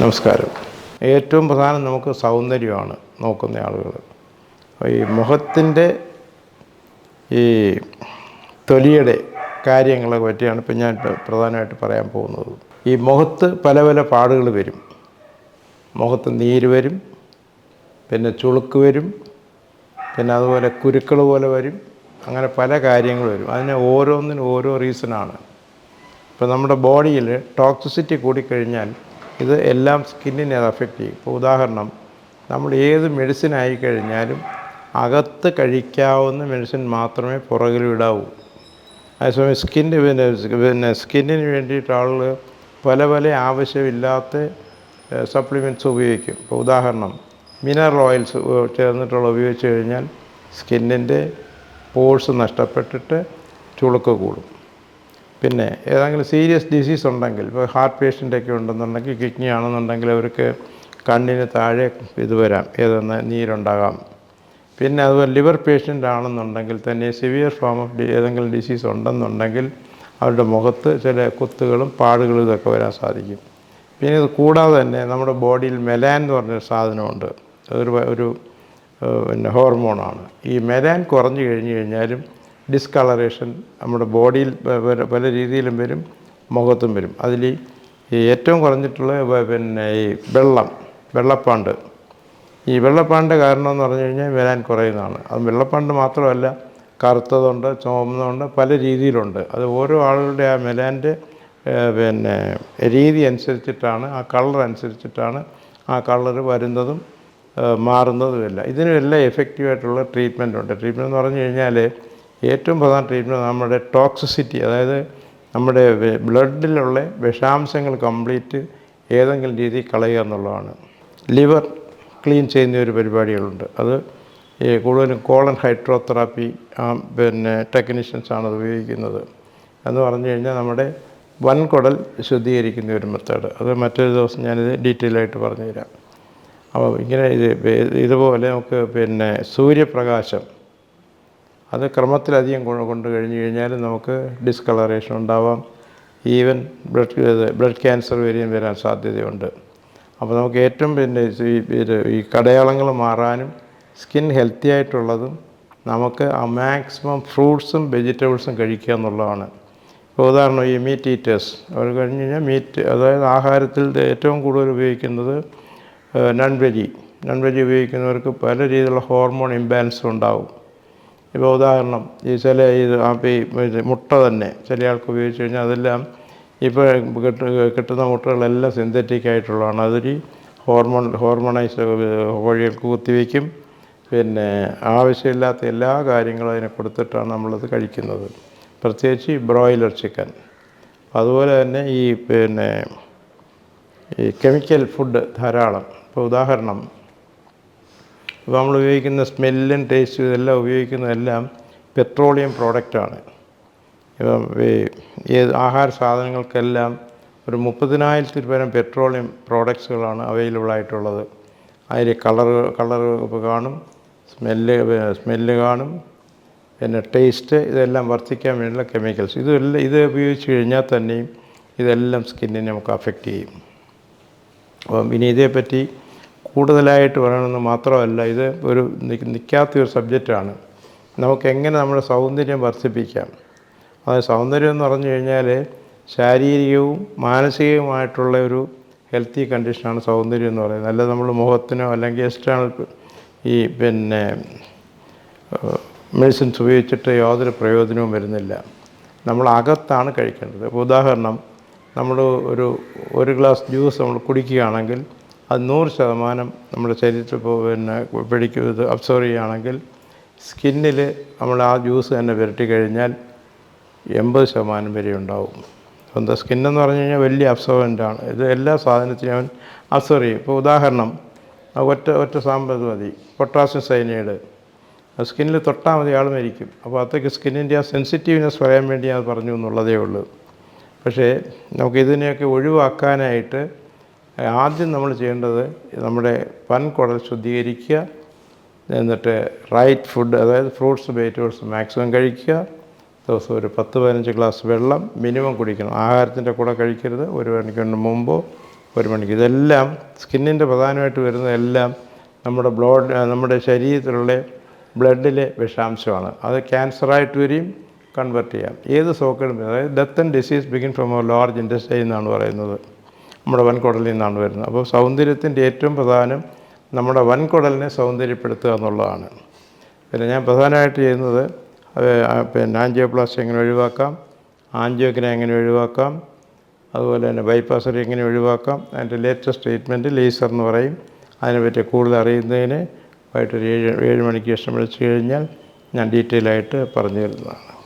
നമസ്കാരം. ഏറ്റവും പ്രധാനം നമുക്ക് സൗന്ദര്യമാണ് നോക്കുന്ന ആളുകൾ. ഈ മുഖത്തിന്റെ ഈ തൊലിയുടെ കാര്യങ്ങളെ പറ്റിയാണ് ഇപ്പം ഞാൻ പ്രധാനമായിട്ട് പറയാൻ പോകുന്നത്. ഈ മുഖത്ത് പല പല പാടുകൾ വരും. മുഖത്ത് നീര് വരും പിന്നെ ചുളുക്ക് വരും പിന്നെ അതുപോലെ കുരുക്കൾ പോലെ വരും അങ്ങനെ പല കാര്യങ്ങൾ വരും. അതിന് ഓരോന്നിനും ഓരോ റീസണാണ് ഇപ്പോൾ നമ്മുടെ ബോഡിയിൽ ടോക്സിസിറ്റി കൂടിക്കഴിഞ്ഞാൽ ഇത് എല്ലാം സ്കിന്നിനെ അത് ചെയ്യും. ഇപ്പോൾ ഉദാഹരണം നമ്മൾ ഏത് മെഡിസിൻ ആയിക്കഴിഞ്ഞാലും അകത്ത് കഴിക്കാവുന്ന മെഡിസിൻ മാത്രമേ പുറകിൽ വിടാവൂ. അതേസമയം സ്കിന്നിന് പിന്നെ പിന്നെ സ്കിന്നിന് വേണ്ടിയിട്ട് ആളുകൾ പല പല ആവശ്യമില്ലാത്ത സപ്ലിമെന്റ്സ് ഉപയോഗിക്കും. ഇപ്പോൾ ഉദാഹരണം മിനറൽ ഓയിൽസ് ചേർന്നിട്ടുള്ള ഉപയോഗിച്ച് കഴിഞ്ഞാൽ സ്കിന്നിന്റെ പോഴ്സ് നഷ്ടപ്പെട്ടിട്ട് ചുളുക്ക് കൂടും. പിന്നെ ഏതെങ്കിലും സീരിയസ് ഡിസീസ് ഉണ്ടെങ്കിൽ ഇപ്പോൾ ഹാർട്ട് പേഷ്യന്റൊക്കെ ഉണ്ടെന്നുണ്ടെങ്കിൽ കിഡ്നി ആണെന്നുണ്ടെങ്കിൽ അവർക്ക് കണ്ണിന് താഴെ ഇത് വരാം ഏതെന്ന് നീരുണ്ടാകാം. പിന്നെ അതുപോലെ ലിവർ പേഷ്യന്റ് ആണെന്നുണ്ടെങ്കിൽ തന്നെ സിവിയർ ഫോം ഓഫ് ഏതെങ്കിലും ഡിസീസ് ഉണ്ടെന്നുണ്ടെങ്കിൽ അവരുടെ മുഖത്ത് ചില കുത്തുകളും പാടുകളും ഇതൊക്കെ വരാൻ സാധിക്കും. പിന്നെ ഇത് കൂടാതെ തന്നെ നമ്മുടെ ബോഡിയിൽ മെലാൻ എന്ന് പറഞ്ഞൊരു സാധനമുണ്ട്. അതൊരു ഒരു പിന്നെ ഹോർമോണാണ്. ഈ മെലാൻ കുറഞ്ഞു കഴിഞ്ഞു കഴിഞ്ഞാലും ഡിസ്കളറേഷൻ നമ്മുടെ ബോഡിയിൽ പല- രീതിയിലും വരും മുഖത്തും വരും. അതിൽ ഏറ്റവും കുറഞ്ഞിട്ടുള്ള പിന്നെ ഈ വെള്ളം വെള്ളപ്പാണ്ട്. ഈ വെള്ളപ്പാണ്ട് കാരണം എന്ന് പറഞ്ഞു കഴിഞ്ഞാൽ വരാൻ കുറയുന്നതാണ്. അത് വെള്ളപ്പാണ്ട് മാത്രമല്ല കറുത്തതുണ്ട് ചുമന്നതുണ്ട് പല രീതിയിലുണ്ട്. അത് ഓരോ ആളുകളുടെ ആ മെലാന്റെ പിന്നെ രീതി അനുസരിച്ചിട്ടാണ് ആ കളർ അനുസരിച്ചിട്ടാണ് ആ കളർ വരുന്നതും മാറുന്നതുമല്ല. ഇതിനെല്ലാം എഫക്റ്റീവായിട്ടുള്ള ട്രീറ്റ്മെന്റ് ഉണ്ട്. ട്രീറ്റ്മെന്റ് എന്ന് പറഞ്ഞു കഴിഞ്ഞാൽ ഏറ്റവും പ്രധാന ട്രീറ്റ്മെന്റ് നമ്മുടെ ടോക്സിസിറ്റി അതായത് നമ്മുടെ ബ്ലഡിലുള്ള വിഷാംശങ്ങൾ കംപ്ലീറ്റ് ഏതെങ്കിലും രീതിയിൽ കളയുക എന്നുള്ളതാണ്. ലിവർ ക്ലീൻ ചെയ്യുന്ന ഒരു പരിപാടികളുണ്ട്. അത് കൂടുതലും കോളൻ ഹൈഡ്രോതെറാപ്പി പിന്നെ ടെക്നീഷ്യൻസാണ് അത് ഉപയോഗിക്കുന്നത്. എന്ന് പറഞ്ഞു കഴിഞ്ഞാൽ നമ്മുടെ വൻകുടൽ ശുദ്ധീകരിക്കുന്ന ഒരു മെത്തേഡ് അത് മറ്റൊരു ദിവസം ഞാനിത് ഡീറ്റെയിൽ ആയിട്ട് പറഞ്ഞുതരാം. അപ്പോൾ ഇങ്ങനെ ഇത് ഇതുപോലെ നമുക്ക് പിന്നെ സൂര്യപ്രകാശം അത് ക്രമത്തിലധികം കൊണ്ട് കൊണ്ട് കഴിഞ്ഞ് കഴിഞ്ഞാൽ നമുക്ക് ഡിസ്കളറേഷൻ ഉണ്ടാവാം. ഈവൻ ബ്ലഡ് ബ്ലഡ് ക്യാൻസർ വരെയും വരാൻ സാധ്യതയുണ്ട്. അപ്പോൾ നമുക്ക് ഏറ്റവും പിന്നെ ഈ കടയാളങ്ങൾ മാറാനും സ്കിൻ ഹെൽത്തി ആയിട്ടുള്ളതും നമുക്ക് ആ മാക്സിമം ഫ്രൂട്ട്സും വെജിറ്റബിൾസും കഴിക്കുക എന്നുള്ളതാണ്. ഇപ്പോൾ ഉദാഹരണം ഈ മീറ്റ് ഈറ്റേഴ്സ് അവർ കഴിഞ്ഞ് കഴിഞ്ഞാൽ മീറ്റ് അതായത് ആഹാരത്തിൽ ഏറ്റവും കൂടുതൽ ഉപയോഗിക്കുന്നത് നൺ വെജി നൺ വെജി ഉപയോഗിക്കുന്നവർക്ക് പല രീതിയിലുള്ള ഹോർമോൺ ഇംബാലൻസ് ഉണ്ടാവും. ഇപ്പോൾ ഉദാഹരണം ഈ ചില ഇത് ഇത് മുട്ട തന്നെ ചില ആൾക്ക് ഉപയോഗിച്ച് കഴിഞ്ഞാൽ അതെല്ലാം ഇപ്പോൾ കിട്ട കിട്ടുന്ന മുട്ടകളെല്ലാം സിന്തറ്റിക് ആയിട്ടുള്ളതാണ്. അതൊരു ഹോർമോൺ ഹോർമോണൈസ് കോഴികൾക്ക് കുത്തിവെക്കും പിന്നെ ആവശ്യമില്ലാത്ത എല്ലാ കാര്യങ്ങളും അതിനെ കൊടുത്തിട്ടാണ് നമ്മളത് കഴിക്കുന്നത്. പ്രത്യേകിച്ച് ബ്രോയിലർ ചിക്കൻ അതുപോലെ തന്നെ ഈ പിന്നെ ഈ കെമിക്കൽ ഫുഡ് ധാരാളം. ഇപ്പോൾ ഉദാഹരണം ഇപ്പോൾ നമ്മൾ ഉപയോഗിക്കുന്ന സ്മെല്ലും ടേസ്റ്റും ഇതെല്ലാം ഉപയോഗിക്കുന്നതെല്ലാം പെട്രോളിയം പ്രോഡക്റ്റാണ്. ഇപ്പം ഈ ഏത് ആഹാര സാധനങ്ങൾക്കെല്ലാം ഒരു മുപ്പതിനായിരത്തിൽ പരം പെട്രോളിയം പ്രോഡക്ട്സുകളാണ് അവൈലബിൾ ആയിട്ടുള്ളത്. അതിൽ കളർ കളർ കാണും സ്മെല്ല് സ്മെല്ല് കാണും പിന്നെ ടേസ്റ്റ് ഇതെല്ലാം വർദ്ധിക്കാൻ വേണ്ടിയുള്ള കെമിക്കൽസ് ഇതെല്ലാം ഇത് ഉപയോഗിച്ച് കഴിഞ്ഞാൽ തന്നെയും ഇതെല്ലാം സ്കിന്നിനെ നമുക്ക് അഫക്റ്റ് ചെയ്യും. അപ്പം ഇനി ഇതേപ്പറ്റി കൂടുതലായിട്ട് വരണമെന്ന് മാത്രമല്ല ഇത് ഒരു നിൽക്കാത്തൊരു സബ്ജക്റ്റാണ്. നമുക്ക് എങ്ങനെ നമ്മുടെ സൗന്ദര്യം വർദ്ധിപ്പിക്കാം? അത് സൗന്ദര്യം എന്ന് പറഞ്ഞു കഴിഞ്ഞാൽ ശാരീരികവും മാനസികവുമായിട്ടുള്ള ഒരു ഹെൽത്തി കണ്ടീഷനാണ് സൗന്ദര്യം എന്ന് പറയുന്നത്. അല്ല നമ്മൾ മുഖത്തിനോ അല്ലെങ്കിൽ എക്സ്റ്റേണൽ ഈ പിന്നെ മെഡിസിൻസ് ഉപയോഗിച്ചിട്ട് യാതൊരു പ്രയോജനവും വരുന്നില്ല. നമ്മൾ അകത്താണ് കഴിക്കേണ്ടത് ഉദാഹരണം നമ്മൾ ഒരു ഒരു ഗ്ലാസ് ജ്യൂസ് നമ്മൾ കുടിക്കുകയാണെങ്കിൽ അത് നൂറ് ശതമാനം നമ്മുടെ ശരീരത്തിൽ പിന്നെ പിടിക്കും ഇത് അബ്സോർവ് ചെയ്യുകയാണെങ്കിൽ സ്കിന്നിൽ നമ്മൾ ആ ജ്യൂസ് തന്നെ പുരട്ടി കഴിഞ്ഞാൽ എൺപത് ശതമാനം വരെ ഉണ്ടാവും. സ്വന്തം സ്കിന്നെന്ന് പറഞ്ഞു കഴിഞ്ഞാൽ വലിയ അബ്സോർവന്റാണ് ഇത് എല്ലാ സാധനത്തിനും അവൻ അബ്സോർവ് ചെയ്യും. ഇപ്പോൾ ഉദാഹരണം ഒറ്റ ഒറ്റ സാമ്പത് മതി. പൊട്ടാസ്യം സൈനൈഡ് സ്കിന്നിൽ തൊട്ടാൽ മതി ആൾ മരിക്കും. അപ്പോൾ അത്രയ്ക്ക് സ്കിന്നിന്റെ ആ സെൻസിറ്റീവ്നെസ് പറയാൻ വേണ്ടി ഞാൻ പറഞ്ഞു എന്നുള്ളതേ ഉള്ളൂ. പക്ഷേ നമുക്ക് ഇതിനെയൊക്കെ ഒഴിവാക്കാനായിട്ട് ആദ്യം നമ്മൾ ചെയ്യേണ്ടത് നമ്മുടെ പൻകുടൽ ശുദ്ധീകരിക്കുക എന്നിട്ട് റൈറ്റ് ഫുഡ് അതായത് ഫ്രൂട്ട്സ് വെജിറ്റബിൾസ് മാക്സിമം കഴിക്കുക. ദിവസം ഒരു പത്ത് പതിനഞ്ച് ഗ്ലാസ് വെള്ളം മിനിമം കുടിക്കണം. ആഹാരത്തിന്റെ കൂടെ കഴിക്കരുത്. ഒരു മണിക്കൂറിന് മുമ്പോ ഒരു മണിക്കൂർ. ഇതെല്ലാം സ്കിന്നിന്റെ പ്രധാനമായിട്ട് വരുന്നതെല്ലാം നമ്മുടെ ബ്ലഡ് നമ്മുടെ ശരീരത്തിലുള്ള ബ്ലഡിലെ വിഷാംശമാണ്. അത് ക്യാൻസറായിട്ട് വരെയും കൺവെർട്ട് ചെയ്യാം. ഏത് സോക്കേടും അതായത് death and disease begin from a large industry എന്നാണ് പറയുന്നത്. നമ്മുടെ വൻകുടലിൽ നിന്നാണ് വരുന്നത്. അപ്പോൾ സൗന്ദര്യത്തിന്റെ ഏറ്റവും പ്രധാനം നമ്മുടെ വൻകുടലിനെ സൗന്ദര്യപ്പെടുത്തുക എന്നുള്ളതാണ്. പിന്നെ ഞാൻ പ്രധാനമായിട്ട് ചെയ്യുന്നത് പിന്നെ ആൻജിയോപ്ലാസ്റ്റി എങ്ങനെ ഒഴിവാക്കാം ആൻജിയോക്കിനെ എങ്ങനെ ഒഴിവാക്കാം അതുപോലെ തന്നെ ബൈപ്പാസ് എങ്ങനെ ഒഴിവാക്കാം അതിന്റെ ലേറ്റസ്റ്റ് ട്രീറ്റ്മെന്റ് ലേസർ എന്ന് പറയും. അതിനെപ്പറ്റി കൂടുതൽ അറിയുന്നതിന് വൈകിട്ട് ഒരു ഏഴ് ഏഴ് മണിക്ക് ശേഷം വിളിച്ചു കഴിഞ്ഞാൽ ഞാൻ ഡീറ്റെയിൽ ആയിട്ട് പറഞ്ഞു തരുന്നതാണ്.